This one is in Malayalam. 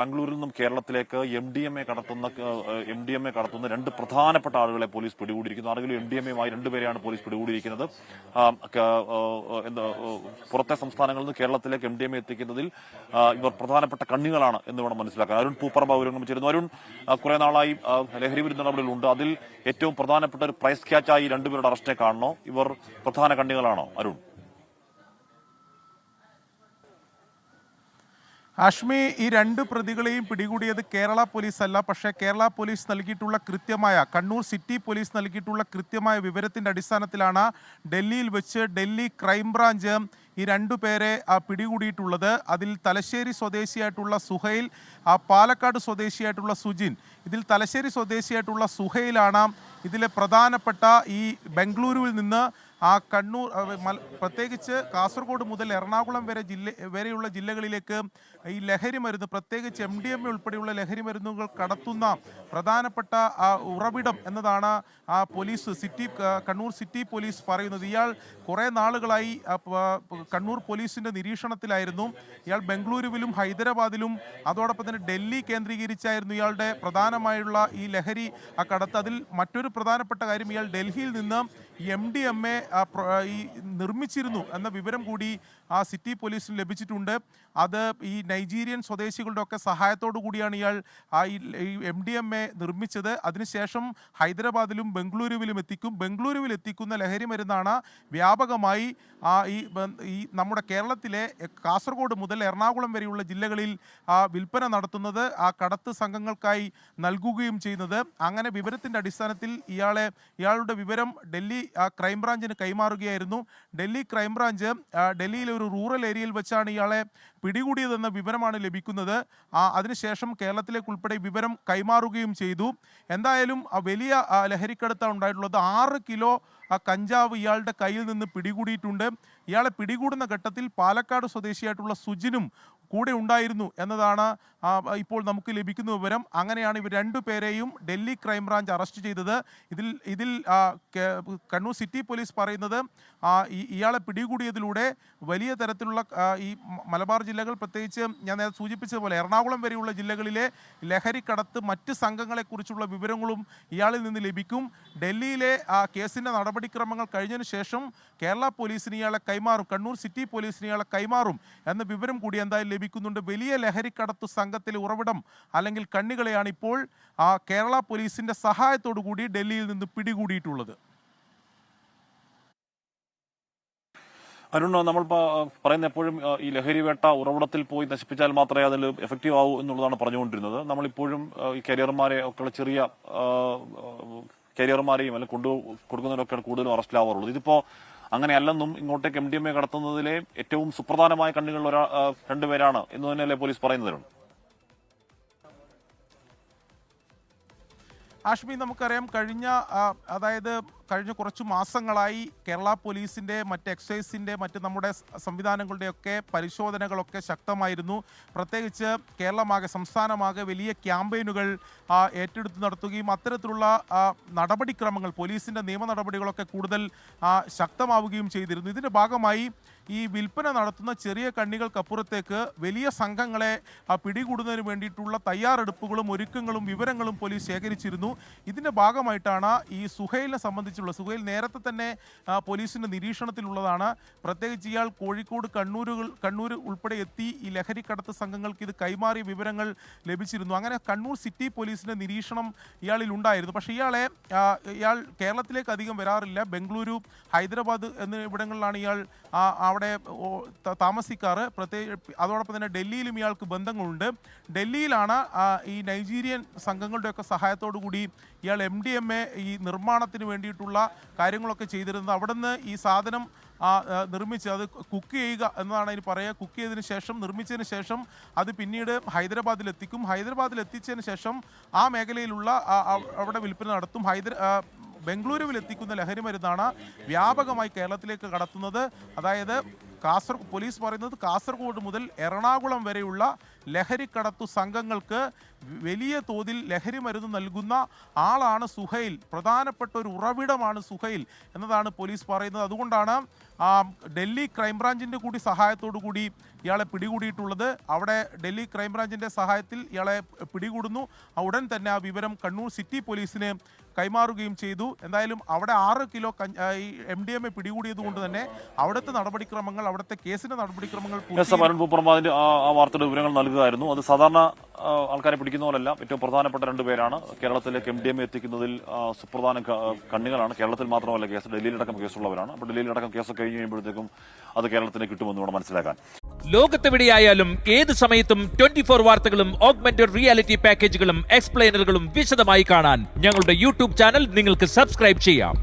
ബാംഗ്ലൂരിൽ നിന്നും കേരളത്തിലേക്ക് എം ഡി എം എ കടത്തുന്ന എം ഡി എം എ കടത്തുന്ന രണ്ട് പ്രധാനപ്പെട്ട ആളുകളെ പോലീസ് പിടികൂടിയിരിക്കുന്നു. ആളുകൾ എം ഡി എം എമായി രണ്ടുപേരെയാണ് പോലീസ് പിടികൂടിയിരിക്കുന്നത്. പുറത്തെ സംസ്ഥാനങ്ങളിൽ നിന്ന് കേരളത്തിലേക്ക് എം ഡി എം എ എത്തിക്കുന്നതിൽ ഇവർ പ്രധാനപ്പെട്ട കണ്ണികളാണ് എന്ന് വേണം മനസ്സിലാക്കാൻ. അരുൺ പൂപ്പറമ്പ വിവരങ്ങൾ ചേരുന്നു. അരുൺ കുറെ നാളായി ലഹരി വിരുദ്ധ നടപടികളുണ്ട്. അതിൽ ഏറ്റവും പ്രധാനപ്പെട്ട ഒരു പ്രൈസ് ക്യാച്ചായി രണ്ടുപേരുടെ അറസ്റ്റിനെ കാണണോ? ഇവർ പ്രധാന കണ്ണികളാണോ? അരുൺ. അഷ്മി ഈ രണ്ട് പ്രതികളെയും പിടികൂടിയത് കേരള പോലീസ് അല്ല പക്ഷേ കേരള പോലീസ് നൽകിയിട്ടുള്ള കൃത്യമായ കണ്ണൂർ സിറ്റി പോലീസ് നൽകിയിട്ടുള്ള കൃത്യമായ വിവരത്തിന്റെ അടിസ്ഥാനത്തിലാണ് ഡൽഹിയിൽ വെച്ച് ഡൽഹി ക്രൈംബ്രാഞ്ച് ഈ രണ്ടു പേരെ പിടികൂടിയിട്ടുള്ളത്. അതിൽ തലശ്ശേരി സ്വദേശിയായിട്ടുള്ള സുഹൈൽ ആ, പാലക്കാട് സ്വദേശിയായിട്ടുള്ള സുജിൻ. ഇതിൽ തലശ്ശേരി സ്വദേശിയായിട്ടുള്ള സുഹൈലാണ് ഇതിലെ പ്രധാനപ്പെട്ട ഈ ബംഗളൂരുവിൽ നിന്ന് ആ കണ്ണൂർ പ്രത്യേകിച്ച് കാസർഗോഡ് മുതൽ എറണാകുളം വരെ ജില്ല വരെയുള്ള ജില്ലകളിലേക്ക് ഈ ലഹരി മരുന്ന് പ്രത്യേകിച്ച് എം ഡി എം ഉൾപ്പെടെയുള്ള ലഹരി മരുന്നുകൾ കടത്തുന്ന പ്രധാനപ്പെട്ട ഉറവിടം എന്നതാണ് ആ police city Kannur city police പറയുന്നത്. ഇയാൾ കുറേ നാളുകളായി കണ്ണൂർ പോലീസിന്റെ നിരീക്ഷണത്തിലായിരുന്നു. ഇയാൾ ബംഗളൂരുവിലും ഹൈദരാബാദിലും അതോടൊപ്പം തന്നെ ഡൽഹി കേന്ദ്രീകരിച്ചായിരുന്നു ഇയാളുടെ പ്രധാനമായുള്ള ഈ ലഹരി ആ കടത്ത്. അതിൽ മറ്റൊരു പ്രധാനപ്പെട്ട കാര്യം ഇയാൾ ഡൽഹിയിൽ നിന്ന് എം ഡി എം എ ഈ നിർമ്മിച്ചിരുന്നു എന്ന വിവരം കൂടി ആ സിറ്റി പോലീസിന് ലഭിച്ചിട്ടുണ്ട്. അത് ഈ നൈജീരിയൻ സ്വദേശികളുടെ ഒക്കെ സഹായത്തോടു കൂടിയാണ് ഇയാൾ ആ ഈ എം ഡി എം എ നിർമ്മിച്ചത്. അതിനുശേഷം ഹൈദരാബാദിലും ബംഗളൂരുവിലും എത്തിക്കും. ബംഗളൂരുവിൽ എത്തിക്കുന്ന ലഹരി മരുന്നാണ് വ്യാപകമായി ആ ഈ നമ്മുടെ കേരളത്തിലെ കാസർഗോഡ് മുതൽ എറണാകുളം വരെയുള്ള ജില്ലകളിൽ ആ വിൽപ്പന നടത്തുന്നത് ആ കടത്ത് സംഘങ്ങൾക്കായി നൽകുകയും ചെയ്യുന്നത്. അങ്ങനെ വിവരത്തിന്റെ അടിസ്ഥാനത്തിൽ ഇയാളെ ഇയാളുടെ വിവരം ഡൽഹി ക്രൈംബ്രാഞ്ചിന് കൈമാറുകയായിരുന്നു. ഡൽഹി ക്രൈംബ്രാഞ്ച് ആ, ഡൽഹിയിലെ ഒരു റൂറൽ ഏരിയയിൽ വെച്ചാണ് ഇയാളെ പിടികൂടിയതെന്ന വിവരമാണ് ലഭിക്കുന്നത്. ആ, അതിനുശേഷം കേരളത്തിലേക്ക് ഉൾപ്പെടെ വിവരം കൈമാറുകയും ചെയ്തു. എന്തായാലും ആ വലിയ ആ, ലഹരിക്കടത്താണ് ഉണ്ടായിട്ടുള്ളത്. ആറ് കിലോ ആ കഞ്ചാവ് ഇയാളുടെ കയ്യിൽ നിന്ന് പിടികൂടിയിട്ടുണ്ട്. ഇയാളെ പിടികൂടുന്ന ഘട്ടത്തിൽ പാലക്കാട് സ്വദേശിയായിട്ടുള്ള സുജിനും കൂടെ ഉണ്ടായിരുന്നു എന്നതാണ് ഇപ്പോൾ നമുക്ക് ലഭിക്കുന്ന വിവരം. അങ്ങനെയാണ് ഇവർ രണ്ടുപേരെയും ഡൽഹി ക്രൈംബ്രാഞ്ച് അറസ്റ്റ് ചെയ്തത്. ഇതിൽ ഇതിൽ കണ്ണൂർ സിറ്റി പോലീസ് പറയുന്നത് ഇയാളെ പിടികൂടിയതിലൂടെ വലിയ തരത്തിലുള്ള ഈ മലബാർ ജില്ലകൾ പ്രത്യേകിച്ച് ഞാൻ നേരത്തെ സൂചിപ്പിച്ചതുപോലെ എറണാകുളം വരെയുള്ള ജില്ലകളിലെ ലഹരി കടത്ത് മറ്റ് സംഘങ്ങളെക്കുറിച്ചുള്ള വിവരങ്ങളും ഇയാളിൽ നിന്ന് ലഭിക്കും. ഡൽഹിയിലെ കേസിന്റെ കേസിന്റെ നടപടിക്രമങ്ങൾ കഴിഞ്ഞതിന് ശേഷം കേരള പോലീസിന് ഇയാളെ കൈമാറും. കണ്ണൂർ സിറ്റി പോലീസിന് ഇയാളെ കൈമാറും. എന്ന വിവരം കൂടി എന്തായാലും ലഭിക്കുന്നുണ്ട്. വലിയ ലഹരിക്കടത്ത് സംഘത്തിലെ ഉറവിടം അല്ലെങ്കിൽ കണ്ണികളെയാണ് ഇപ്പോൾ ആ കേരള പോലീസിന്റെ സഹായത്തോടു കൂടി ഡൽഹിയിൽ നിന്ന് പിടികൂടിയിട്ടുള്ളത്. അരുൺ നമ്മൾ പ- പറയുന്ന എപ്പോഴും ഈ ലഹരി വേട്ട ഉറവിടത്തിൽ പോയി നശിപ്പിച്ചാൽ മാത്രമേ അതിൽ എഫക്റ്റീവ് ആവൂ എന്നുള്ളതാണ് പറഞ്ഞുകൊണ്ടിരുന്നത്. നമ്മളിപ്പോഴും ഈ കരിയർമാരെ ഒക്കെയുള്ള ചെറിയ കരിയർമാരെയും അല്ലെങ്കിൽ കൊണ്ടു കൊടുക്കുന്നവരൊക്കെയാണ് കൂടുതലും അറസ്റ്റിലാവാറുള്ളത്. ഇതിപ്പോ അങ്ങനെയല്ലെന്നും ഇങ്ങോട്ടേക്ക് എം ഡി എം എ കടത്തുന്നതിലെ ഏറ്റവും സുപ്രധാനമായ കണ്ണുകളിൽ ഒരാ രണ്ടുപേരാണ് എന്ന് തന്നെയല്ലേ പോലീസ് പറയുന്നതിലുണ്ട്? ആഷ്മി നമുക്കറിയാം കഴിഞ്ഞ അതായത് കഴിഞ്ഞ കുറച്ച് മാസങ്ങളായി കേരള പോലീസിന്റെ മറ്റ് എക്സൈസിന്റെ മറ്റ് നമ്മുടെ സംവിധാനങ്ങളുടെയൊക്കെ പരിശോധനകളൊക്കെ ശക്തമായിരുന്നു. പ്രത്യേകിച്ച് കേരളമാകെ സംസ്ഥാനമാകെ വലിയ ക്യാമ്പയിനുകൾ ഏറ്റെടുത്ത് നടത്തുകയും അത്തരത്തിലുള്ള നടപടിക്രമങ്ങൾ പോലീസിന്റെ നിയമ നടപടികളൊക്കെ കൂടുതൽ ശക്തമാവുകയും ചെയ്തിരുന്നു. ഇതിന്റെ ഭാഗമായി ഈ വിൽപ്പന നടത്തുന്ന ചെറിയ കണ്ണികൾക്കപ്പുറത്തേക്ക് വലിയ സംഘങ്ങളെ പിടികൂടുന്നതിന് വേണ്ടിയിട്ടുള്ള തയ്യാറെടുപ്പുകളും ഒരുക്കങ്ങളും വിവരങ്ങളും പോലീസ് ശേഖരിച്ചിരുന്നു. ഇതിന്റെ ഭാഗമായിട്ടാണ് ഈ സുഹൈലിനെ സംബന്ധിച്ചുള്ള സുഹൈൽ നേരത്തെ തന്നെ പോലീസിന്റെ നിരീക്ഷണത്തിലുള്ളതാണ്. പ്രത്യേകിച്ച് ഇയാൾ കോഴിക്കോട് കണ്ണൂരുകൾ കണ്ണൂർ ഉൾപ്പെടെ എത്തി ഈ ലഹരിക്കടത്ത് സംഘങ്ങൾക്ക് ഇത് കൈമാറിയ വിവരങ്ങൾ ലഭിച്ചിരുന്നു. അങ്ങനെ കണ്ണൂർ സിറ്റി പോലീസിന്റെ നിരീക്ഷണം ഇയാളിൽ ഉണ്ടായിരുന്നു. പക്ഷേ ഇയാളെ ഇയാൾ കേരളത്തിലേക്ക് അധികം വരാറില്ല. ബംഗളൂരു ഹൈദരാബാദ് എന്നിവിടങ്ങളിലാണ് ഇയാൾ ആ, അവിടെ താമസിക്കാറ്. പ്രത്യേക അതോടൊപ്പം തന്നെ ഡൽഹിയിലും ഇയാൾക്ക് ബന്ധങ്ങളുണ്ട്. ഡൽഹിയിലാണ് ഈ നൈജീരിയൻ സംഘങ്ങളുടെയൊക്കെ സഹായത്തോടു കൂടി ഇയാൾ എം ഡി എം എ ഈ നിർമ്മാണത്തിന് വേണ്ടിയിട്ടുള്ള കാര്യങ്ങളൊക്കെ ചെയ്തിരുന്നത്. അവിടുന്ന് ഈ സാധനം നിർമ്മിച്ച് അത് കുക്ക് ചെയ്യുക എന്നതാണ് അതിന് പറയുക. കുക്ക് ചെയ്തതിന് ശേഷം നിർമ്മിച്ചതിന് ശേഷം അത് പിന്നീട് ഹൈദരാബാദിൽ എത്തിക്കും ഹൈദരാബാദിൽ എത്തിച്ചതിന് ശേഷം ആ മേഖലയിലുള്ള അവിടെ വിൽപ്പന നടത്തും. ഹൈദര ബംഗളൂരുവിൽ എത്തിക്കുന്ന ലഹരി മരുന്നാണ് വ്യാപകമായി കേരളത്തിലേക്ക് കടത്തുന്നത്. അതായത് കാസർ പോലീസ് പറയുന്നത് കാസർഗോഡ് മുതൽ എറണാകുളം വരെയുള്ള ലഹരിക്കടത്തു സംഘങ്ങൾക്ക് വലിയ തോതിൽ ലഹരി മരുന്ന് നൽകുന്ന ആളാണ് സുഹൈൽ. പ്രധാനപ്പെട്ട ഒരു ഉറവിടമാണ് സുഹൈൽ എന്നതാണ് പോലീസ് പറയുന്നത്. അതുകൊണ്ടാണ് ഡൽഹി ക്രൈംബ്രാഞ്ചിന്റെ കൂടി സഹായത്തോടു കൂടി ഇയാളെ പിടികൂടിയിട്ടുള്ളത്. അവിടെ ഡൽഹി ക്രൈംബ്രാഞ്ചിന്റെ സഹായത്തിൽ ഇയാളെ പിടികൂടുന്നു. ഉടൻ തന്നെ ആ വിവരം കണ്ണൂർ സിറ്റി പോലീസിന് കൈമാറുകയും ചെയ്തു. എന്തായാലും അവിടെ ആറ് kilo M D M A പിടികൂടിയത് കൊണ്ട് തന്നെ അവിടുത്തെ നടപടിക്രമങ്ങൾ അവിടുത്തെ കേസിന്റെ നടപടിക്രമങ്ങൾ പൂപ്പർമാതിന്റെ ആ വാർത്തയുടെ വിവരങ്ങൾ നൽകുകയായിരുന്നു. അത് സാധാരണ ആൾക്കാരെ പിടിക്കുന്ന പോലല്ല. ഏറ്റവും പ്രധാനപ്പെട്ട രണ്ട് പേരാണ്. കേരളത്തിലേക്ക് എം ഡി എം എത്തിക്കുന്നതിൽ സുപ്രധാന കണ്ണികളാണ്. കേരളത്തിൽ മാത്രമല്ല കേസ് ഡൽഹിയിലടക്കം കേസുള്ളവരാണ്. അപ്പോൾ ഡൽഹിയിലടക്കം കേസ് കഴിഞ്ഞ് കഴിയുമ്പോഴത്തേക്കും അത് കേരളത്തിന് കിട്ടുമെന്ന് ഇവിടെ മനസ്സിലാക്കാൻ. ലോകത്തെവിടെയായാലും ഏത് സമയത്തും ട്വന്റി ഫോർ വാർത്തകളും ഓഗ്മെന്റഡ് റിയാലിറ്റി പാക്കേജുകളും എക്സ്പ്ലെയിനറുകളും വിശദമായി കാണാൻ ഞങ്ങളുടെ യൂട്യൂബ് ചാനൽ നിങ്ങൾക്ക് സബ്സ്ക്രൈബ് ചെയ്യാം.